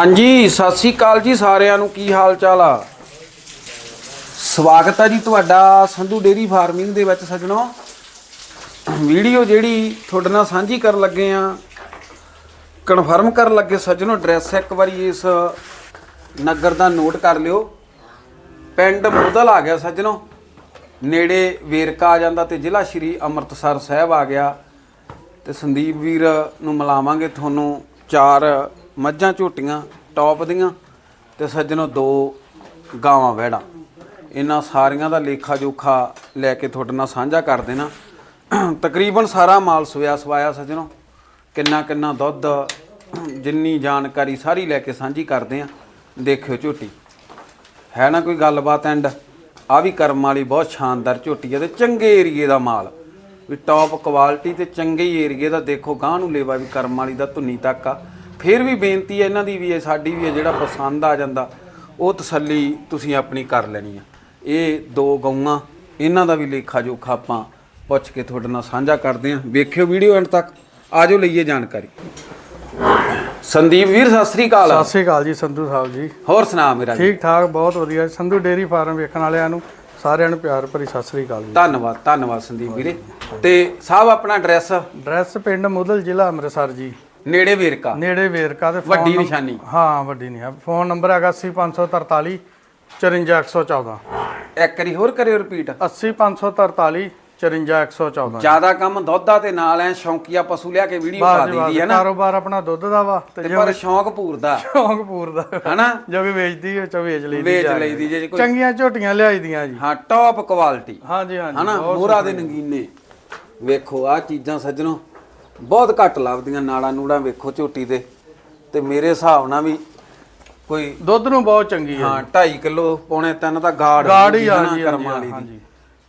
ਹਾਂਜੀ, ਸਤਿ ਸ੍ਰੀ ਅਕਾਲ ਜੀ ਸਾਰਿਆਂ ਨੂੰ। ਕੀ ਹਾਲ ਚਾਲ ਆ? ਸਵਾਗਤ ਆ ਜੀ ਤੁਹਾਡਾ ਸੰਧੂ ਡੇਰੀ ਫਾਰਮਿੰਗ ਦੇ ਵਿੱਚ ਸੱਜਣੋ। ਵੀਡੀਓ ਜਿਹੜੀ ਤੁਹਾਡੇ ਨਾਲ ਸਾਂਝੀ ਕਰਨ ਲੱਗੇ ਆ, ਕਨਫਰਮ ਕਰਨ ਲੱਗੇ ਸੱਜਣੋ, ਐਡਰੈਸ ਇੱਕ ਵਾਰੀ ਇਸ ਨਗਰ ਦਾ ਨੋਟ ਕਰ ਲਿਓ। ਪਿੰਡ ਮੁਦਲ ਆ ਗਿਆ ਸੱਜਣੋ। ਨੇੜੇ ਵੇਰਕਾ ਆ ਜਾਂਦਾ ਤੇ ਜ਼ਿਲ੍ਹਾ ਸ਼੍ਰੀ ਅੰਮ੍ਰਿਤਸਰ ਸਾਹਿਬ ਆ ਗਿਆ। ਤੇ ਸੰਦੀਪ ਵੀਰ ਨੂੰ ਮਿਲਾਵਾਂਗੇ ਤੁਹਾਨੂੰ ਚਾਰ ਮੱਝਾਂ ਝੋਟੀਆਂ, ਟੌਪ ਦੀਆਂ ਤੇ ਸੱਜਣੋ ਦੋ ਗਾਵਾਂ ਵਹਿੜਾ। ਇਹਨਾਂ ਸਾਰੀਆਂ ਦਾ ਲੇਖਾ ਜੋਖਾ ਲੈ ਕੇ ਤੁਹਾਡੇ ਨਾਲ ਸਾਂਝਾ ਕਰ ਦੇਣਾ। ਤਕਰੀਬਨ ਸਾਰਾ ਮਾਲ ਸੋਇਆ ਸਵਾਇਆ ਸੱਜਣੋ। ਕਿੰਨਾ ਕਿੰਨਾ ਦੁੱਧ, ਜਿੰਨੀ ਜਾਣਕਾਰੀ ਸਾਰੀ ਲੈ ਕੇ ਸਾਂਝੀ ਕਰਦੇ ਆ ਦੇਖਿਓ ਝੋਟੀ। ਹੈ ਨਾ ਕੋਈ ਗੱਲਬਾਤ ਐਂਡ? ਆ ਵੀ ਕਰਮ ਵਾਲੀ ਬਹੁਤ ਸ਼ਾਨਦਾਰ ਝੋਟੀ ਹੈ ਤੇ ਚੰਗੇ ਏਰੀਏ ਦਾ ਮਾਲ। ਵੀ ਟੌਪ ਕੁਆਲਿਟੀ ਤੇ ਚੰਗੇ ਏਰੀਏ ਦਾ ਦੇਖੋ ਗਾਂ ਨੂੰ ਲੇਵਾ ਵੀ ਕਰਮ ਵਾਲੀ ਦਾ ਧੁੰਨੀ ਤੱਕ ਆ। ਫਿਰ ਵੀ ਬੇਨਤੀ ਹੈ ਇਹਨਾਂ ਦੀ ਵੀ ਹੈ ਸਾਡੀ ਵੀ ਹੈ ਜਿਹੜਾ ਪਸੰਦ ਆ ਜਾਂਦਾ ਉਹ ਤਸੱਲੀ ਤੁਸੀਂ ਆਪਣੀ ਕਰ ਲੈਣੀ ਆ। ਇਹ ਦੋ ਗਊਆਂ ਇਹਨਾਂ ਦਾ ਵੀ ਲੇਖਾ ਜੋਖਾ ਆਪਾਂ ਪੁੱਛ ਕੇ ਤੁਹਾਡੇ ਨਾਲ ਸਾਂਝਾ ਕਰਦੇ ਆਂ ਵੇਖਿਓ ਵੀਡੀਓ ਐਂਡ ਤੱਕ ਆਜੋ ਲਈਏ ਜਾਣਕਾਰੀ। ਸੰਦੀਪ ਵੀਰ ਸਤਿ ਸ੍ਰੀ ਅਕਾਲ। ਸਤਿ ਸ਼੍ਰੀ ਅਕਾਲ ਜੀ ਸੰਧੂ ਸਾਹਿਬ ਜੀ। ਹੋਰ ਸੁਣਾ ਮੇਰਾ ਜੀ। ਠੀਕ ਠਾਕ ਬਹੁਤ ਵਧੀਆ। ਸੰਧੂ ਡੇਰੀ ਫਾਰਮ ਵੇਖਣ ਵਾਲਿਆਂ ਨੂੰ ਸਾਰਿਆਂ ਨੂੰ ਪਿਆਰ ਭਰੀ ਸਤਿ ਸ਼੍ਰੀ ਅਕਾਲ ਜੀ। ਧੰਨਵਾਦ ਧੰਨਵਾਦ ਸੰਦੀਪ ਵੀਰੇ। ਤੇ ਸਾਹਿਬ ਆਪਣਾ ਐਡਰੈਸ ਐਡਰੈਸ ਪਿੰਡ ਮੁਦਲ ਜ਼ਿਲ੍ਹਾ ਅੰਮ੍ਰਿਤਸਰ ਜੀ। ਨੇੜੇ ਵੇਰਕਾ। ਨੇੜੇ ਵੇਰਕਾ ਤੇ ਵੱਡੀ ਨਿਸ਼ਾਨੀ। ਹਾਂ ਵੱਡੀ ਨਹੀਂ ਹੈ। ਫੋਨ ਨੰਬਰ ਹੈਗਾ 80543 54114 ਇੱਕ ਵਾਰੀ ਹੋਰ ਕਰਿਓ ਰਿਪੀਟ 80543 54114 ਜ਼ਿਆਦਾ ਕੰਮ ਦੁੱਧਾ ਤੇ ਨਾਲ ਐ ਸ਼ੌਂਕੀਆ ਪਸ਼ੂ ਲਿਆ ਕੇ ਵੀਡੀਓ ਪਾ ਦਿੰਦੀ ਹੈ ਨਾ। ਕਾਰੋਬਾਰ ਆਪਣਾ ਦੁੱਧ ਦਾ ਵਾ ਤੇ ਪਰ ਸ਼ੌਂਕ ਪੂਰਦਾ। ਸ਼ੌਂਕ ਪੂਰਦਾ। ਹਨਾ? ਜੋ ਵੀ ਵੇਚਦੀ ਉਹ ਚੋ ਵੇਚ ਲਈਦੀ ਵੇਚ। ਲਈਦੀ ਜੇ ਕੋਈ ਚੰਗੀਆਂ ਝੋਟੀਆਂ ਲਿਆਈਦੀਆਂ ਜੀ। ਹਾਂ ਟੌਪ ਕੁਆਲਿਟੀ ਹਾਂਜੀ ਹਾਂਜੀ ਹਨਾ? ਮੋਹਰਾ ਦੇ ਨਗੀਨੇ। ਵੇਖੋ ਆ ਚੀਜ਼ਾਂ ਸੱਜਣੋ। ਬਹੁਤ ਘੱਟ ਲੱਭਦੀਆਂ ਨਾੜਾ ਨੂੜਾ ਵੇਖੋ ਝੋਟੀ ਦੇ। ਤੇ ਮੇਰੇ ਹਿਸਾਬ ਨਾਲ ਵੀ ਕੋਈ ਦੁੱਧ ਨੂੰ ਬਹੁਤ ਚੰਗੀ ਹੈ ਹਾਂ 2.5 ਕਿਲੋ ਪੌਣੇ 3 ਦਾ ਗਾੜ ਗਾੜ ਹੀ ਆ ਜੀ, ਕਰਮਾਂ ਵਾਲੀ ਦੀ।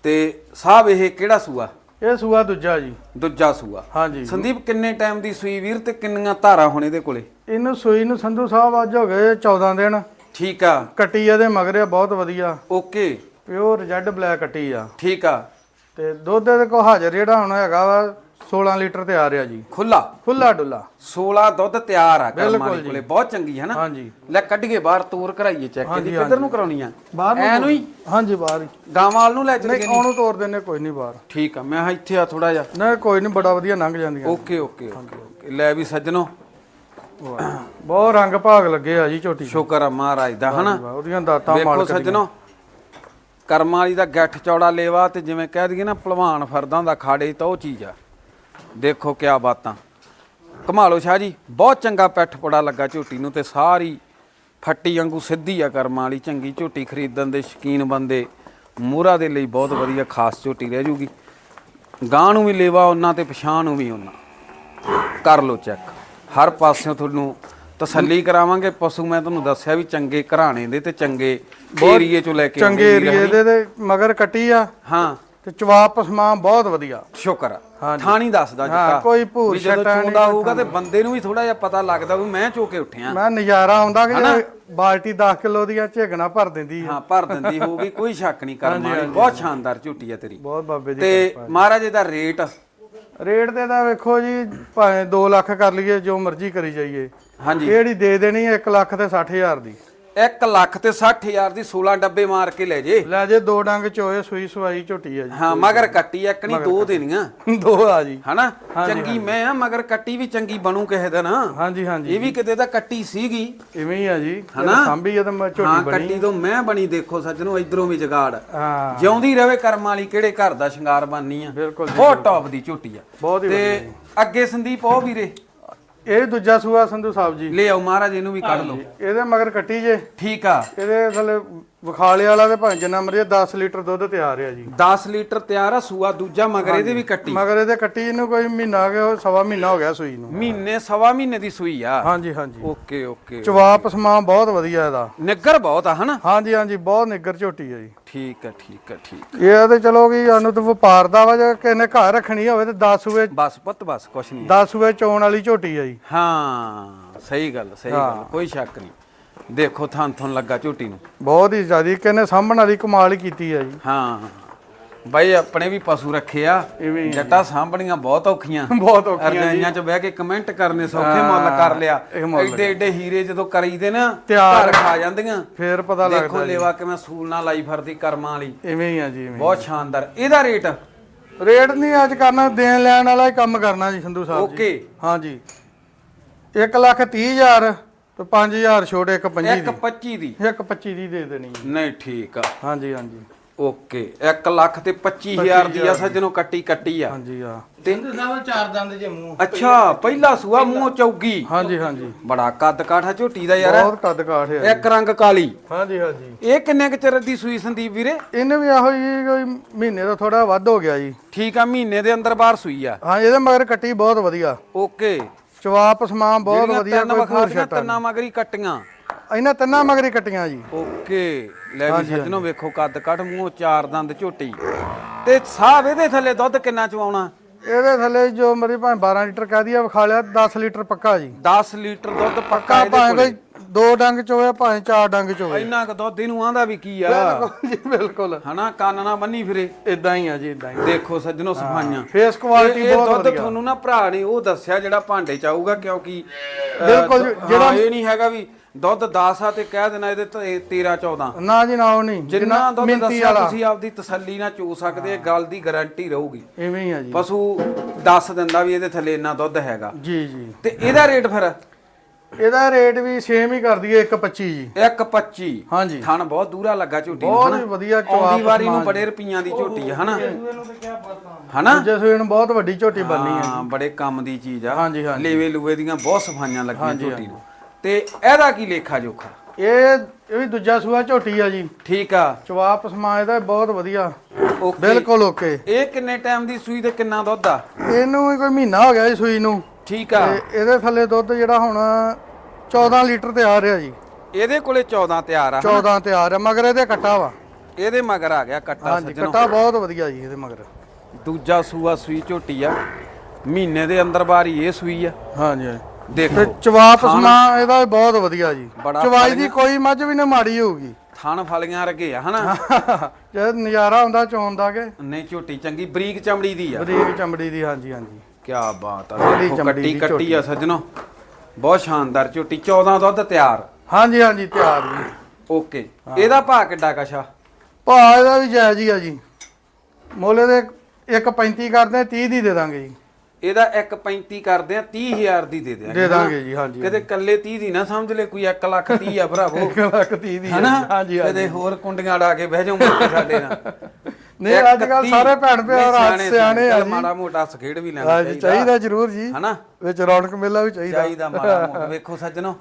ਤੇ ਸਾਹਿਬ ਇਹ ਕਿਹੜਾ ਸੂਆ? ਇਹ ਸੂਆ ਦੂਜਾ ਜੀ। ਦੂਜਾ ਸੂਆ। ਹਾਂਜੀ। ਸੰਦੀਪ ਕਿੰਨੇ ਟਾਈਮ ਦੀ ਸੂਈ ਵੀਰ ਤੇ ਕਿੰਨੀਆਂ ਧਾਰਾਂ ਹੁਣ ਇਹਦੇ ਕੋਲੇ? ਇਹਨੂੰ ਸੂਈ ਨੂੰ ਸੰਧੂ ਸਾਹਿਬ ਅੱਜ ਹੋ ਗਏ 14 ਦਿਨ। ਠੀਕ ਆ। ਕੱਟੀ ਇਹਦੇ ਮਗਰੇ ਬਹੁਤ ਵਧੀਆ। ਓਕੇ। ਪਿਓਰ ਜੈਡ ਬਲੈਕ ਕੱਟੀ ਆ। ਠੀਕ ਆ। ਤੇ ਦੁੱਧ ਦੇ ਕੋ ਹਾਜ਼ਰ ਜਿਹੜਾ ਹੁਣ ਹੈਗਾ ਵਾ 16 ਲੀਟਰ ਤੇ ਆ ਰਿਹਾ ਜੀ। ਖੁੱਲਾ? ਖੁੱਲਾ ਡੁੱਲਾ। 16 ਦੁੱਧ ਤਿਆਰ ਆ ਕਰਮਾਂ ਦੇ ਕੋਲੇ। ਬਹੁਤ ਚੰਗੀ ਹੈ ਨਾ? ਹਾਂਜੀ। ਲੈ ਕੱਢੀਏ ਬਾਹਰ ਤੋਰ ਕਰਾਈਏ ਚੈੱਕ ਇਹਦੀ। ਕਿੱਧਰ ਨੂੰ ਕਰਾਉਣੀ ਆ? ਬਾਹਰ ਐ ਨੂੰ ਹੀ? ਹਾਂਜੀ ਬਾਹਰ ਹੀ। ਗਾਵਾਲ ਨੂੰ ਲੈ ਚੱਲ ਨਹੀਂ ਉਹਨੂੰ ਤੋੜ ਦਿੰਨੇ ਕੋਈ ਨਹੀਂ ਬਾਹਰ। ਠੀਕ ਆ ਮੈਂ ਇੱਥੇ ਆ ਥੋੜਾ ਜਿਹਾ। ਨਹੀਂ ਕੋਈ ਨਹੀਂ ਬੜਾ ਵਧੀਆ ਲੰਘ ਜਾਂਦੀਆਂ। ਓਕੇ ਓਕੇ ਓਕੇ ਲੈ ਵੀ ਸੱਜਣੋ। ਬਹੁਤ ਰੰਗ ਭਾਗ ਲੱਗੇ ਆ ਜੀ ਝੋਟੀ ਸ਼ੁਕਰ ਆ ਮਹਾਰਾਜ ਦਾ ਹਨਾ? ਉਹਦੀਆਂ ਦਾਤਾਂ ਮਾਲਕ ਸੱਜਣੋ ਕਰਮਾਂ ਵਾਲੀ ਦਾ ਗੱਠ ਚੌੜਾ ਲੇਵਾ ਤੇ ਜਿਵੇਂ ਕਹਿ ਦਈਏ ਨਾ ਭਲਵਾਨ ਫਰਦਾਂ ਦਾ ਖਾੜੇ ਤਾਂ ਉਹ ਚੀਜ਼ ਆ। ਦੇਖੋ ਕਿਆ ਬਾਤਾਂ। ਕਮਾਲੋ ਸ਼ਾਹ ਜੀ ਬਹੁਤ ਚੰਗਾ ਪੈਠ ਪੜਾ ਲੱਗਾ ਝੋਟੀ ਨੂੰ ਤੇ ਸਾਰੀ ਫੱਟੀ ਵਾਂਗੂ ਸਿੱਧੀ ਆ ਕਰਮਾਂ ਵਾਲੀ ਚੰਗੀ ਝੋਟੀ ਖਰੀਦਣ ਦੇ ਸ਼ਕੀਨ ਬੰਦੇ ਮੂਰਾ ਦੇ ਲਈ ਬਹੁਤ ਵਧੀਆ ਖਾਸ ਝੋਟੀ ਰਹਿ ਜੂਗੀ। ਗਾਂ ਨੂੰ ਵੀ ਲੇਵਾ ਉਹਨਾਂ ਤੇ ਪਛਾਣ ਨੂੰ ਵੀ ਉਹਨਾਂ। ਕਰ ਲਓ ਚੈੱਕ। ਹਰ ਪਾਸਿਓਂ ਤੁਹਾਨੂੰ ਤਸੱਲੀ ਕਰਾਵਾਂਗੇ। ਪਸ਼ੂ ਮੈਂ ਤੁਹਾਨੂੰ ਦੱਸਿਆ ਵੀ ਚੰਗੇ ਘਰਾਣੇ ਦੇ ਤੇ ਚੰਗੇ ਏਰੀਏ ਚੋਂ ਲੈ ਕੇ ਚੰਗੇ ਏਰੀਏ ਦੇ ਤੇ ਮਗਰ ਕੱਟੀ ਆ। ਹਾਂ। ਤੇ ਚਵਾਪ ਪਸਮਾ ਬਹੁਤ ਵਧੀਆ। ਸ਼ੁਕਰ ਆ। ਹਾਂਜੀ। ਥਾਣੀ ਦੱਸਦਾ ਹਾਂ, ਜਿੱਤਾ। ਕੋਈ ਭੂਰ ਛੱਟਾ ਨਹੀਂ, ਚੋਂਦਾ ਹੋਊਗਾ ਤੇ ਬੰਦੇ ਨੂੰ ਵੀ ਥੋੜਾ ਜਿਹਾ ਪਤਾ ਲੱਗਦਾ ਵੀ ਮੈਂ ਚੋ ਕੇ ਉੱਠਿਆ। ਮੈਂ ਨਜ਼ਾਰਾ ਆਉਂਦਾ ਕਿ ਜੇ ਬਾਲਟੀ 10 ਕਿਲੋ ਦੀਆਂ ਝੇਗਣਾ ਭਰ ਦਿੰਦੀ ਹਾਂ ਭਰ ਦਿੰਦੀ ਹੋਊਗੀ ਕੋਈ ਸ਼ੱਕ ਨਹੀਂ ਕਰਨ ਵਾਲੀ। ਬਹੁਤ ਸ਼ਾਨਦਾਰ ਝੂਟੀ ਆ ਤੇਰੀ। ਬਹੁਤ ਬਾਬੇ ਦੀ ਤੇ ਮਹਾਰਾਜ ਇਹਦਾ ਰੇਟ? ਰੇਟ ਤੇ ਤਾਂ ਵੇਖੋ ਜੀ ਭਾਵੇਂ 2 ਲੱਖ ਕਰ ਲਈਏ ਜੋ ਮਰਜ਼ੀ ਕਰੀ ਜਾਈਏ। ਹਾਂਜੀ। ਕਿਹੜੀ ਦੇ ਦੇਣੀ 1 ਲੱਖ ਤੇ 60000 ਦੀ। 1 ਲੱਖ ਤੇ 60000 ਦੀ 16 ਡੱਬੇ ਮਾਰ ਕੇ ਲੈ ਜੇ। ਲੈ ਜੇ ਦੋ ਡੰਗ ਚੋਏ ਸੂਈ ਸਵਾਈ ਝੋਟੀ ਆ ਹਾਂ ਮਗਰ ਕੱਟੀ ਇੱਕ ਨਹੀਂ ਦੋ ਦੇਣੀਆਂ। ਜੀ ਦੋ ਆ ਜੀ। ਹਨਾ? ਚੰਗੀ ਮੈਂ ਆ ਮਗਰ ਕੱਟੀ ਵੀ ਚੰਗੀ ਬਣੂ ਕਿਸੇ ਦਿਨ। ਹਾਂਜੀ ਹਾਂਜੀ। ਇਹ ਵੀ ਕਿਤੇ ਤਾਂ ਕੱਟੀ ਸੀਗੀ। ਇਵੇਂ ਹੀ ਆ ਜੀ। ਹਨਾ? ਸਾਂਭੀ ਜਦੋਂ ਮੈਂ ਹਾਂ ਝੋਟੀ ਬਣੀ। ਕੱਟੀ ਤੋਂ ਮੈਂ ਬਣੀ ਦੇਖੋ ਸੱਜਣੋ ਇਧਰੋਂ ਵੀ ਜਗਾੜ। ਹਾਂ। ਜਿਉਂਦੀ ਰਵੇ ਕਰਮ ਵਾਲੀ ਕਿਹੜੇ ਘਰ ਦਾ ਸ਼ਿੰਗਾਰ ਬਣਨੀ ਆ? ਬਿਲਕੁਲ ਜੀ, ਬਹੁਤ ਟੌਪ ਦੀ ਝੋਟੀ ਆ। ਬਹੁਤ ਹੀ ਤੇ ਅੱਗੇ ਸੰਦੀਪ ਉਹ ਵੀਰੇ। ਇਹ ਦੂਜਾ ਸੂਆ ਸੰਧੂ ਸਾਹਿਬ ਜੀ। ਲੈ ਆਓ ਮਹਾਰਾਜ ਇਹਨੂੰ ਵੀ ਕੱਢ ਲਓ। ਇਹਦੇ ਮਗਰ ਕੱਟੀ ਜੇ। ਠੀਕ ਆ। ਇਹਦੇ ਥੱਲੇ ਵਿਖਾਲੇ ਵਾਲਾ ਤੇ ਭਾਂ ਜਿੰਨਾ ਮਰਜ਼ੀ 10 ਲੀਟਰ ਦੁੱਧ ਤਿਆਰ ਆ ਜੀ। 10 ਲੀਟਰ ਤਿਆਰ ਆ ਸੂਆ ਦੂਜਾ ਮਗਰ ਇਹਦੇ ਵੀ ਕੱਟੀ। ਮਗਰ ਇਹਦੇ ਕੱਟੀ ਇਹਨੂੰ ਕੋਈ ਮਹੀਨਾ ਹੋ ਗਿਆ ਸਵਾ ਮਹੀਨਾ ਹੋ ਗਿਆ ਸੂਈ ਨੂੰ। ਮਹੀਨੇ ਸਵਾ ਮਹੀਨੇ ਦੀ ਸੂਈ ਆ। ਹਾਂਜੀ ਹਾਂਜੀ। Okay okay. ਚਵਾਪ ਸਮਾਂ ਬਹੁਤ ਵਧੀਆ ਇਹਦਾ। ਨਿੱਗਰ ਬਹੁਤ ਆ ਹਨਾ? ਹਾਂਜੀ ਹਾਂਜੀ ਬਹੁਤ ਨਿੱਗਰ ਝੋਟੀ ਹੈ ਜੀ। ਠੀਕ ਆ ਠੀਕ ਆ ਠੀਕ ਇਹ ਤੇ ਚਲੋ ਕਿ ਸਾਨੂੰ ਤਾਂ ਵਪਾਰ ਦਾ ਵਾ ਜੇ ਕਿਸੇ ਨੇ ਘਰ ਰੱਖਣੀ ਹੋਵੇ ਤੇ 10 ਸੂਏ ਬਸ ਪੁੱਤ ਬਸ ਕੁਛ ਨਹੀਂ 10 ਸੂਏ ਚੋਣ ਵਾਲੀ ਝੋਟੀ ਹੈ ਜੀ। ਹਾਂ ਸਹੀ ਗੱਲ ਸਹੀ ਗੱਲ ਕੋਈ ਸ਼ੱਕ ਨਹੀਂ ਦੇਖੋ ਥਾਂ ਥਾਂ ਲੱਗਾ ਝੋਟੀ ਨੂੰ। ਬਹੁਤ ਹੀ ਜ਼ਿਆਦੀ ਕਿਨੇ ਸਾਂਭਣ ਵਾਲੀ ਕਮਾਲ ਹੀ ਕੀਤੀ ਹੈ ਜੀ। ਹਾਂ ਬਾਈ ਆਪਣੇ ਵੀ ਪਸ਼ੂ ਰੱਖੇ ਆ। ਇਵੇਂ ਹੀ। ਆ ਜੱਟਾ ਸਾਂਭਣੀਆਂ ਬਹੁਤ ਔਖੀਆਂ। ਬਹੁਤ ਔਖੀਆਂ ਜੀ। ਚ ਬਹਿ ਕੇ ਕਮੈਂਟ ਕਰਨੇ ਸੌਖੇ ਮੁੱਲ ਕਰ ਲਿਆ। ਐਡੇ ਐਡੇ ਹੀਰੇ ਜਦੋਂ ਕਰੀਦੇ ਨਾ ਤਿਆਰ। ਘਰ ਖਾ ਜਾਂਦੀਆਂ। ਫੇਰ ਪਤਾ ਦੇਖੋ ਲੱਗਦਾ ਜੀ। ਲੇਵਾ ਕਿਵੇਂ ਸੂਲ ਨਾਲ ਲਾਈ ਫਿਰਦੀ ਕਰਮਾਂ ਵਾਲੀ। ਇਵੇਂ ਹੀ ਆ ਜੀ ਇਵੇਂ ਬਹੁਤ ਸ਼ਾਨਦਾਰ। ਇਹਦਾ ਰੇਟ? ਰੇਟ ਨਹੀਂ ਅੱਜ ਕਰਨਾ ਦੇਣ ਲੈਣ ਵਾਲਾ ਹੀ ਕੰਮ ਕਰਨਾ ਜੀ ਸੰਧੂ ਸਾਹਿਬ ਜੀ। ਓਕੇ। ਹਾਂਜੀ 1 ਲੱਖ 30 ਹਜ਼ਾਰ। ਤੇ 5000 ਛੋਟੇ ਇੱਕ 25 ਇੱਕ ਦੀ। 25 ਦੀ। ਇੱਕ 25 ਦੀ ਦੇ ਦੇਣੀ ਹੈ। ਨਹੀਂ ਠੀਕ ਆ। ਹਾਂਜੀ ਹਾਂਜੀ। ਓਕੇ 1 ਲੱਖ ਤੇ 25000 ਦੀ ਆ ਸੱਜਣੋ ਕੱਟੀ ਕੱਟੀ ਆ। ਹਾਂਜੀ ਆ ਤੇ ਸਾਹਿਬ ਚਾਰ ਦੰਦ ਜੇ ਮੂੰਹ। ਅੱਛਾ ਪਹਿਲਾ ਸੂਆ ਮੂੰਹ ਚੌਗੀ। ਹਾਂਜੀ ਹਾਂਜੀ। ਬੜਾ ਕੱਦ ਕਾਠਾ ਝੋਟੀ ਦਾ ਯਾਰ। ਬਹੁਤ ਕੱਦ ਕਾਠ ਹੈ ਇੱਕ ਰੰਗ ਕਾਲੀ। ਹਾਂਜੀ ਹਾਂਜੀ। ਇਹ ਕਿੰਨੇ ਕੁ ਚਿਰ ਦੀ ਸੂਈ ਸੰਦੀਪ ਵੀਰੇ? ਇਹਨੇ ਵੀ ਆਹੋ ਜੀ ਕੋਈ ਮਹੀਨੇ ਦਾ ਥੋੜਾ ਵੱਧ ਹੋ ਗਿਆ ਜੀ। ਠੀਕ ਆ ਮਹੀਨੇ ਦੇ ਅੰਦਰ ਬਾਹਰ ਸੂਈ ਆ। ਹਾਂ ਇਹਦੇ ਮਗਰ ਕੱਟੀ ਬਹੁਤ ਵਧੀਆ। ਓਕੇ। ਚਵਾਪ ਸਮਾਨ ਬਹੁਤ ਜਿਹੜੀਆਂ ਵਧੀਆ ਤਿੰਨ ਕੋਈ ਹੋਰ ਦੀਆਂ ਛੱਟਾ ਤਿੰਨਾਂ ਮਗਰੀ ਕੱਟੀਆਂ। ਇਹਨਾਂ ਤਿੰਨਾਂ ਮਗਰ ਕੱਟੀਆਂ ਜੀ। ਓਕੇ ਲੈ ਵੀ ਸੱਜਣੋ ਵੇਖੋ ਕੱਦ ਕੱਟ ਮੂੰਹੋਂ ਚਾਰ ਦੰਦ ਝੋਟੀ। ਤੇ ਸਾਹਬ ਇਹਦੇ ਥੱਲੇ ਦੁੱਧ ਕਿੰਨਾ ਚਵਾਉਣਾ? ਇਹਦੇ ਥੱਲੇ ਜੋ ਮਰੀ ਭਾਵੇਂ 12 ਲੀਟਰ ਕਹਿ ਦਈਆ ਵਿਖਾ ਲਿਆ 10 ਲੀਟਰ ਪੱਕਾ ਜੀ। 10 ਲੀਟਰ ਦੁੱਧ ਪੱਕਾ ਇਹਦੇ ਭਾਵੇਂ ਕੋਲੇ। ਕੋਈ ਦੋ ਡੰਗ ਚੋਵੇ ਭਾਵੇਂ ਚਾਰ ਡੰਗ ਚੋਵੇ ਇੰਨਾ ਕੁ ਦੁੱਧ ਇਹਨੂੰ ਆਂਦਾ ਵੀ ਕੀ ਆ। ਜੀ ਬਿਲਕੁਲ। ਹਨਾ ਕੰਨ ਨਾ ਬੰਨੀ ਫਿਰੇ। ਇਦਾਂ ਹੀ ਆ ਜੀ ਇਦਾਂ ਹੀ। ਦੇਖੋ ਸੱਜਣੋ ਸਫਾਈਆਂ। ਫੇਸ ਕੁਆਲਿਟੀ ਇਹ- ਬਹੁਤ ਦੁੱਧ ਵਧੀਆ। ਤੁਹਾਨੂੰ ਨਾ ਭਰਾ ਨੇ ਉਹ ਦੱਸਿਆ ਜਿਹੜਾ ਭਾਂਡੇ ਚ ਆਊਗਾ ਕਿਉਂਕਿ ਅਹ, ਬਿਲਕੁਲ ਜਿਹੜਾ- ਇਹ ਨਹੀਂ ਹੈਗਾ ਵੀ ਦੁੱਧ 10 ਆ ਤੇ ਕਹਿ ਦੇਣਾ ਇਹਦੇ ਤੇ 13 14 ਨਾ ਜੀ ਨਾ ਉਹ ਨਹੀਂ। ਜਿੰਨਾ ਦੁੱਧ ਮਿੰਤੀ ਦੱਸਿਆ ਵਾਲਾ। ਤੁਸੀਂ ਆਪਦੀ ਤਸੱਲੀ ਨਾਲ ਚੋ ਸਕਦੇ ਇਹ ਗੱਲ ਦੀ ਗਾਰੰਟੀ ਰਹੂਗੀ। ਇਵੇਂ ਹੀ ਆ ਜੀ। ਪਸ਼ੂ ਦੱਸ ਦਿੰਦਾ ਵੀ ਇਹਦੇ ਥੱਲੇ ਇੰਨਾ ਦੁੱਧ ਹੈਗਾ। ਜੀ ਜੀ। ਤੇ ਇਹਦਾ ਰੇਟ ਫਿਰ? ਇਹਦਾ ਰੇਟ ਵੀ ਸੇਮ ਹੀ ਕਰ ਦਈਏ 1.25 ਜੀ। 1.25 ਹਾਂਜੀ। ਥਣ ਬਹੁਤ ਦੂਰਾ ਲੱਗਾ ਝੋਟੀ ਨੂੰ ਬਹੁਤ ਹੀ ਵਧੀਆ ਆਉਂਦੀ ਜਵਾਬ ਵਾਰੀ ਨੂੰ ਬੜੇ ਰੁਪਈਆਂ ਦੀ ਝੋਟੀ ਆ ਹਨਾ? ਹਨਾ? ਦੂਜੇ ਸੂਏ ਨੂੰ ਬਹੁਤ ਵੱਡੀ ਝੋਟੀ ਬਣਨੀ ਹੈ ਹਾਂ ਬੜੇ ਕੰਮ ਦੀ ਚੀਜ਼ ਆ। ਹਾਂਜੀ, ਹਾਂਜੀ। ਲੇਵੇ ਲੂਵੇ ਦੀਆਂ ਬਹੁਤ ਸਫਾਈਆਂ ਲੱਗੀਆਂ ਝੋਟੀ ਨੂੰ। ਤੇ ਇਹਦਾ ਕੀ ਲੇਖਾ ਜੋਖਾ? ਇਹ ਇਹ ਵੀ ਦੂਜਾ ਸੂਆ ਝੋਟੀ ਆ ਜੀ। ਠੀਕ ਆ। ਚਵਾਪ ਸਮਾਜ ਦਾ ਬਹੁਤ ਵਧੀਆ। ਓਕੇ। ਬਿਲਕੁਲ ਓਕੇ। ਇਹ ਕਿੰਨੇ ਟਾਈਮ ਦੀ ਸੂਈ ਤੇ ਕਿੰਨਾ ਦੁੱਧ ਆ? ਇਹਨੂੰ ਕੋਈ ਮਹੀਨਾ ਹੋ ਗਿਆ ਜੀ ਸੂਈ ਨੂੰ। ਠੀਕ ਆ। ਤੇ ਇਹਦੇ ਥੱਲੇ ਦੁੱਧ ਜਿਹੜਾ ਹੁਣ 14 ਲੀਟਰ ਤੇ ਆ ਰਿਹਾ ਜੀ। ਇਹਦੇ ਕੋਲੇ 14 ਤਿਆਰ ਆ 14 ਤੇ ਆ ਰਿਹਾ ਮਗਰ ਇਹਦੇ ਕੱਟਾ ਵਾ। ਇਹਦੇ ਮਗਰ ਆ ਗਿਆ ਕੱਟਾ ਹਾਂਜੀ ਸੱਜਣੋ। ਕੱਟਾ ਬਹੁਤ ਵਧੀਆ ਜੀ ਇਹਦੇ ਮਗਰ। ਦੂਜਾ ਸੂਆ ਸੂਈ ਝੋਟੀ ਆ। ਮਹੀਨੇ ਦੇ ਅੰਦਰ ਬਾਹਰ ਹੀ ਇਹ ਸੂਈ ਆ। ਹਾਂਜੀ ਹਾਂਜੀ। ਤੇ ਦੇਖੋ ਚਵਾਪ ਸਮਾ ਇਹਦਾ ਵੀ ਬਹੁਤ ਵਧੀਆ ਜੀ। ਬੜਾ ਚਵਾਈ ਦੀ ਕੋਈ ਮੱਝ ਵੀ ਨਾ ਮਾੜੀ ਹੋਊਗੀ। ਥਣ ਫਲੀਆਂ ਰਗੇ ਆ ਹਨਾ? ਜਦ ਨਜ਼ਾਰਾ ਹੁੰਦਾ ਚੋਣ ਦਾ ਕਿ। ਨਹੀਂ ਝੋਟੀ ਚੰਗੀ ਬਰੀਕ ਚਮੜੀ ਦੀ ਆ। ਬਰੀਕ ਚਮੜੀ ਦੀ ਹਾਂਜੀ ਹਾਂਜੀ। ਕੀ ਬਾਤ ਆ ਬੜੀ ਦੇਖੋ ਕੱਟੀ ਦੀ ਕੱਟੀ ਆ ਸੱਜਣੋ। ਬਹੁਤ ਸ਼ਾਨਦਾਰ ਝੋਟੀ 14 ਦੁੱਧ ਤਿਆਰ। ਹਾਂਜੀ ਹਾਂਜੀ ਤਿਆਰ ਜੀ। ਓਕੇ ਇਹਦਾ ਭਾਅ ਕਿੱਡਾ ਕਸ਼ਾ ਭਾਅ ਇਹਦਾ ਵੀ ਜਾਇਜ਼ ਹੀ ਆ ਜੀ। ਮੋਲੇ ਦੇ 1.35 ਕਰਦੇ ਆ, 30 ਦੀ ਦੇ ਦਾਂਗੇ ਜੀ। ਇਹਦਾ 1.35 ਕਰਦੇ ਆ 30000 ਦੀ ਦੇ ਦਿਆਂਗੇ ਦੇ ਦਾਂਗੇ ਜੀ ਹਾਂਜੀ ਕਿਤੇ ਕੱਲੇ 30 ਦੀ ਨਾ ਸਮਝ ਲੈ ਕੋਈ 1 ਲੱਖ 30 ਆ ਭਰਾਵੋ। 1 ਲੱਖ 30 ਦੀ ਹਨਾ? ਹਾਂਜੀ ਹਾਂਜੀ। ਕਿਤੇ ਹੋਰ ਕੁੰਡੀਆਂ ਡਾ ਕੇ ਬਹਿ ਜਾਓ ਸਾਡੇ ਨਾਲ। ਨਹੀਂ ਅੱਜ ਕੱਲ ਸਾਰੇ ਭੈਣ ਪਿਆਰ ਅੱਜ ਸਿਆਣੇ ਆ ਮਾੜਾ ਮੋਟਾ ਸਖੇੜ ਵੀ ਲੈਣਾ ਹਾਂਜੀ ਚਾਹੀਦਾ। ਜ਼ਰੂਰ ਜੀ। ਹਨਾ? ਵਿੱਚ ਰੌਣਕ ਮੇਲਾ ਵੀ ਚਾਹੀਦਾ। ਚਾਹੀਦਾ ਮਾੜਾ ਮੋਟਾ। ਵੇਖੋ ਸੱਜਣੋ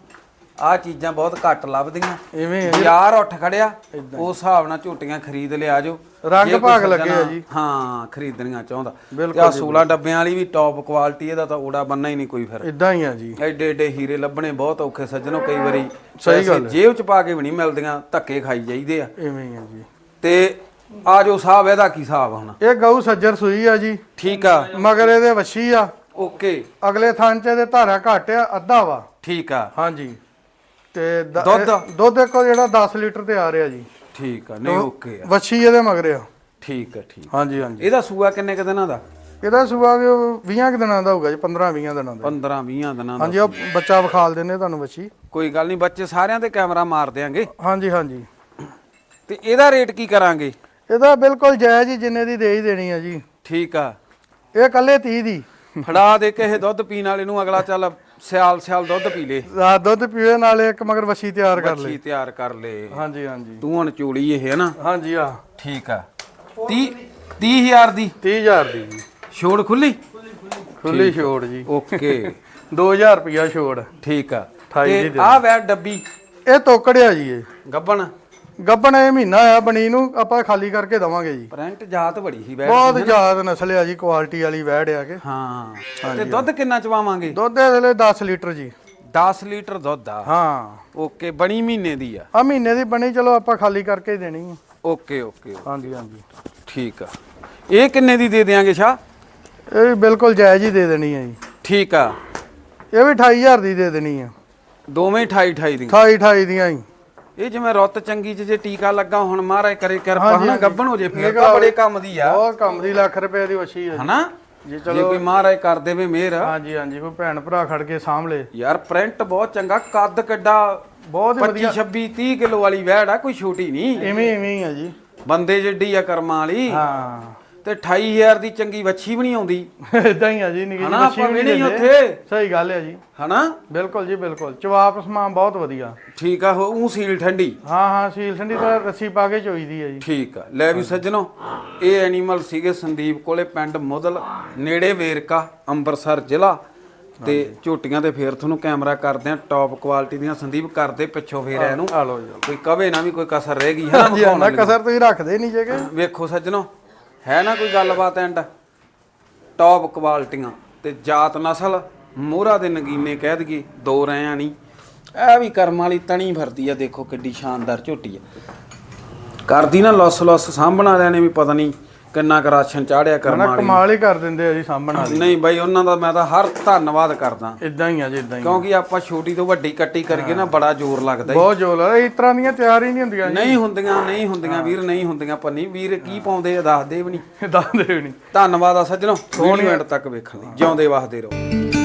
ਆਹ ਚੀਜ਼ਾਂ ਬਹੁਤ ਘੱਟ ਲੱਭਦੀਆਂ। ਹੈ ਬਾਜ਼ਾਰ ਉੱਠ ਖੜਿਆ ਉਸ ਹਿਸਾਬ ਨਾਲ ਝੋਟੀਆਂ ਖਰੀਦ ਲਿਆ ਜੋ। ਰੰਗ ਭਾਗ ਲੱਗੇ ਆ ਜੀ। ਹਾਂ ਖਰੀਦਣੀਆਂ ਚਾਹੁੰਦਾ। ਤੇ ਆ 16 ਡੱਬਿਆਂ ਵਾਲੀ ਵੀ ਟੌਪ ਕੁਆਲਿਟੀ ਇਹਦਾ ਤਾਂ ਓੜਾ ਬੰਨਾ ਹੀ ਨਹੀਂ ਕੋਈ ਫਿਰ। ਇਦਾਂ ਹੀ ਆ ਜੀ। ਐਡੇ ਐਡੇ ਹੀਰੇ ਲੱਭਣੇ ਬਹੁਤ ਔਖੇ ਸੱਜਣੋ ਕਈ ਵਾਰੀ ਸਹੀ ਗੱਲ। ਜੇਬ ਚ ਪਾ ਕੇ ਵੀ ਨਹੀਂ ਮਿਲਦੀਆਂ ਧੱਕੇ ਖਾਈ ਜਾਈਦੇ ਆ। ਇਵੇਂ ਹੀ ਆ ਜੀ। ਤੇ ਆ ਜੋ ਸਾਹਿਬ ਇਹਦਾ ਕੀ ਹਿਸਾਬ ਹੁਣ? ਇਹ ਗਊ ਸੱਜਰ ਸੂਈ ਆ ਜੀ। ਠੀਕ ਆ। ਮਗਰ ਇਹਦੇ ਵੱਛੀ ਆ। ਓਕੇ। ਅਗਲੇ ਥਾਂ 'ਚ ਇਹਦੇ ਧਾਰਾ ਘੱਟ ਆ ਅੱਧਾ ਵਾ। ਠੀਕ ਆ। ਹਾਂਜੀ। ਤੇ ਦ- ਦੁੱਧ? ਇਹ- ਦੁੱਧ? ਇੱਕੋ ਜਿਹੜਾ 10 ਲੀਟਰ ਤੇ ਆ ਰਿਹਾ ਜੀ। ਠੀਕ ਆ। ਨਹੀਂ ਓਕੇ ਆ। ਵੱਛੀ ਇਹਦੇ ਮਗਰ ਆ। ਠੀਕ ਆ ਠੀਕ ਹਾਂਜੀ ਹਾਂਜੀ। ਇਹਦਾ ਸੂਆ ਕਿੰਨੇ ਕ ਦਿਨਾਂ ਦਾ? ਇਹਦਾ ਸੂਆ ਵੀ 20 ਕੁ ਦਿਨਾਂ ਦਾ ਹੋਊਗਾ ਜੀ 15 20 ਦਿਨਾਂ ਦਾ। 15 20 ਦਿਨਾਂ ਦਾ ਹਾਂਜੀ ਉਹ ਬੱਚਾ ਵਿਖਾਲ ਦਿੰਦੇ ਤੁਹਾਨੂੰ ਵੱਛੀ। ਕੋਈ ਗੱਲ ਨਹੀਂ ਬੱਚੇ ਸਾਰਿਆਂ ਤੇ ਕੈਮਰਾ ਮਾਰ ਦਿਆਂਗੇ। ਹਾਂਜੀ ਹਾਂਜੀ। ਤੇ ਇਹਦਾ ਰੇਟ ਕੀ ਕਰਾਂਗੇ? ਇਹਦਾ ਬਿਲਕੁਲ ਜਾਇਜ਼ ਹੀ ਜਿੰਨੇ ਦੀ ਦੇ ਹੀ ਦੇਣੀ ਆ ਜੀ। ਠੀਕ ਆ। ਇਹ ਕੱਲੇ 30 ਦੀ। ਫੜਾ ਦੇ ਕਿਸੇ ਦੁੱਧ ਪੀਣ ਵਾਲੇ ਨੂੰ ਅਗਲਾ ਚੱਲ ਸਿਆਲ ਸਿਆਲ ਦੁੱਧ ਪੀ ਲੇ। ਰਾਤ ਦੁੱਧ ਪੀਵੇ ਨਾਲੇ ਇੱਕ ਮਗਰ ਵੱਛੀ ਤਿਆਰ ਕਰ ਲੈ। ਬੱਚੀ ਤਿਆਰ ਕਰ ਲੇ। ਹਾਂਜੀ ਹਾਂਜੀ। ਤੂੰ ਹੁਣ ਚੂੜੀ ਇਹ ਹੈ ਨਾ? ਹਾਂਜੀ ਆ। ਠੀਕ ਆ। 30 30000 ਦੀ। 30000 ਦੀ ਜੀ। ਛੋੜ ਖੁੱਲੀ? ਖੁੱਲੀ ਛੋੜ ਜੀ। ਓਕੇ। 2000 ਰੁਪਿਆ ਛੋੜ। ਠੀਕ ਆ। ਅਠਾਈ ਦੀ ਤੇ ਦੇ। ਆ ਵੈ ਡੱਬੀ। ਇਹ ਤੋਕੜਿਆ ਜੀ ਇਹ। ਗੱਬਣ। ਗੱਬਣ ਇਹ ਮਹੀਨਾ ਆ ਬਣੀ ਨੂੰ ਆਪਾਂ ਖਾਲੀ ਕਰਕੇ ਦਵਾਂਗੇ ਜੀ। ਪ੍ਰਿੰਟ ਜਾਤ ਬੜੀ ਸੀ ਵੈ ਬਹੁਤ ਜ਼ਿਆਦਾ ਨਸਲ ਆ ਜੀ ਕੁਆਲਿਟੀ ਵਾਲੀ ਵੈੜ ਆ ਕੇ। ਹਾਂ। ਤੇ ਦੁੱਧ ਕਿੰਨਾ ਚਵਾਵਾਂਗੇ? ਦੁੱਧ ਦੇ ਥਲੇ 10 ਲੀਟਰ ਜੀ। 10 ਲੀਟਰ ਦੁੱਧ ਆ? ਹਾਂ। ਓਕੇ ਬਣੀ ਮਹੀਨੇ ਦੀ ਆ? ਆ ਮਹੀਨੇ ਦੀ ਬਣੀ ਚਲੋ ਆਪਾਂ ਖਾਲੀ ਕਰਕੇ ਹੀ ਦੇਣੀ ਆ। ਓਕੇ ਓਕੇ ਹਾਂਜੀ ਹਾਂਜੀ। ਠੀਕ ਆ। ਇਹ ਕਿੰਨੇ ਦੀ ਦੇ ਦਿਆਂਗੇ ਸ਼ਾ ਇਹ ਬਿਲਕੁਲ ਜਾਇਜ਼ ਹੀ ਦੇ ਦੇਣੀ ਆ ਜੀ। ਠੀਕ ਆ। ਇਹ ਵੀ 28000 ਦੀ ਦੇ ਦੇਣੀ ਆ। ਦੋਵੇਂ 28 28 ਦੀਆਂ। 28 28 ਦੀਆਂ ਹੀ। ਇਹ ਜਿਵੇਂ ਰੁੱਤ ਚੰਗੀ ਚ ਜੇ ਟੀਕਾ ਲੱਗਾ ਹੁਣ ਮਹਾਰਾਜ ਕਰੇ ਕਿਰਪਾ ਹਨਾ। ਗੱਬਣ ਹੋ ਜੇ ਫੇਰ ਤਾਂ। ਬੜੇ ਕੰਮ ਦੀ ਆ। ਬਹੁਤ ਕੰਮ ਦੀ ਲੱਖ ਰੁਪਏ ਦੀ ਵਛੀ ਹੈ। ਹਨਾ? ਜੀ ਜੇ ਚਲੋ। ਕੋਈ ਮਹਾਰਾਜ ਕਰ ਦੇਵੇ ਮਿਹਰ। ਹਾਂਜੀ ਹਾਂਜੀ ਕੋਈ ਭੈਣ ਭਰਾ ਖੜ ਕੇ ਲੇ। ਯਾਰ ਪ੍ਰਿੰਟ ਬਹੁਤ ਚੰਗਾ ਕੱਦ ਕਿੱਡਾ ਬਹੁਤ ਹੀ 25 ਵਧੀਆ। 26 30 ਕਿਲੋ ਵਾਲੀ ਵੈੜ ਆ ਕੋਈ ਛੋਟੀ ਨਹੀਂ। ਇਵੇਂ ਇਵੇਂ ਹੀ ਆ ਜੀ। ਬੰਦੇ ਜਿੱਡੀ ਆ ਕਰਮਾਂ ਵਾਲੀ। ਹਾਂ। ਤੇ 28000 ਦੀ ਚੰਗੀ ਵੱਛੀ ਵੀ ਨਹੀਂ ਆਉਂਦੀ। ਇਦਾਂ ਹੀ ਆ ਜੀ ਨਿੱਕੀ ਹਨਾ ਵਛੀ ਆਪਾਂ ਵੀ ਨਹੀਂ ਉੱਥੇ। ਸਹੀ ਗੱਲ ਹੈ ਜੀ। ਹਨਾ? ਬਿਲਕੁਲ ਜੀ ਬਿਲਕੁਲ। ਚਵਾਪ ਸਮਾਨ ਬਹੁਤ ਵਧੀਆ। ਠੀਕ ਆ ਉਹ ਸੀਲ ਠੰਡੀ। ਹਾਂ ਹਾਂ ਸੀਲ ਸੰਡੀ ਤਾਂ ਰੱਸੀ ਪਾ ਕੇ ਚੋਈਦੀ ਹੈ ਜੀ। ਠੀਕ ਆ। ਲੈ ਵੀ ਸੱਜਣੋ ਇਹ ਐਨੀਮਲ ਸੀਗੇ ਸੰਦੀਪ ਕੋਲੇ ਪਿੰਡ ਮੁਦਲ ਨੇੜੇ ਵੇਰਕਾ ਅੰਮ੍ਰਿਤਸਰ ਜ਼ਿਲ੍ਹਾ। ਤੇ ਝੋਟੀਆਂ ਤੇ ਫੇਰ ਤੁਹਾਨੂੰ ਕੈਮਰਾ ਕਰਦੇ ਆ ਟੌਪ ਕੁਆਲਿਟੀ ਦੀਆਂ। ਸੰਦੀਪ ਕਰਦੇ ਪਿੱਛੋਂ ਫੇਰ ਇਹਨੂੰ ਆ ਲਓ ਜੀ। ਕੋਈ ਕਵੇ ਨਾ ਵੀ ਕੋਈ ਕਸਰ ਰਹਿ ਗਈ ਹੈ ਨਾ ਹਾਂਜੀ ਵਿਖਾਉਣ ਨਾ ਵਾਲੀ। ਕਸਰ ਤੁਸੀਂ ਰੱਖਦੇ ਨਹੀਂ ਜੇਗੇ ਵੇਖੋ ਸੱਜਣੋ ਹੈ ਨਾ ਕੋਈ ਗੱਲਬਾਤ ਐਂਡ ਟੌਪ ਕੁਆਲਟੀਆਂ ਤੇ ਜਾਤ ਨਸਲ, ਮੋਹਰਾ ਦੇ ਨਗੀਨੇ ਕਹਿ ਦਈਏ ਦੋ ਰਿਆਂ ਨਹੀਂ ਇਹ ਵੀ ਕਰਮ ਵਾਲੀ ਤਣੀ ਫਰਦੀ ਆ, ਦੇਖੋ ਕਿੱਡੀ ਸ਼ਾਨਦਾਰ ਝੋਟੀ ਆ। ਕਰਦੀ ਨਾ ਲੁੱਸ ਲੁੱਸ ਸਾਂਭਣ ਵਾਲਿਆਂ ਨੇ ਵੀ ਪਤਾ ਨਹੀਂ ਕਿੰਨਾ ਕੁ ਰਾਸ਼ਨ ਚਾੜਿਆ ਕਰਮ ਨਾ ਵਾਲੀ ਕਮਾਲ ਹੀ ਕਰ ਦਿੰਦੇ ਆ ਜੀ ਸਾਂਭਣ ਵਾਲੀ। ਨਹੀਂ ਬਾਈ ਉਹਨਾਂ ਦਾ ਮੈਂ ਤਾਂ ਹਰ ਧੰਨਵਾਦ ਕਰਦਾ। ਇਦਾਂ ਹੀ ਆ ਜੀ ਇਦਾਂ ਹੀ ਕਿਉਂਕਿ ਆਪਾਂ ਛੋਟੀ ਤੋਂ ਵੱਡੀ ਕੱਟੀ ਕਰਕੇ ਨਾ ਬੜਾ ਜ਼ੋਰ ਲੱਗਦਾ ਈ। ਬਹੁਤ ਜੋਲ ਆ ਇਸ ਤਰ੍ਹਾਂ ਦੀਆਂ ਤਿਆਰ ਹੀ ਨਹੀਂ ਹੁੰਦੀਆਂ ਜੀ। ਨਹੀਂ ਹੁੰਦੀਆਂ ਨਹੀਂ ਹੁੰਦੀਆਂ ਵੀਰ ਨਹੀਂ ਹੁੰਦੀਆਂ ਪੰਨੀ। ਵੀਰ ਕੀ ਪਾਉਂਦੇ ਆ ਦੱਸਦੇ ਵੀ ਨਹੀਂ। ਦੱਸਦੇ ਵੀ ਨਹੀਂ। ਧੰਨਵਾਦ ਆ ਸੱਜਣੋ। ਵੀਡੀਓ ਐਂਡ ਤੱਕ ਵੇਖਣ ਲਈ। ਜਿਉਂਦੇ ਵਸਦੇ ਰਹੋ।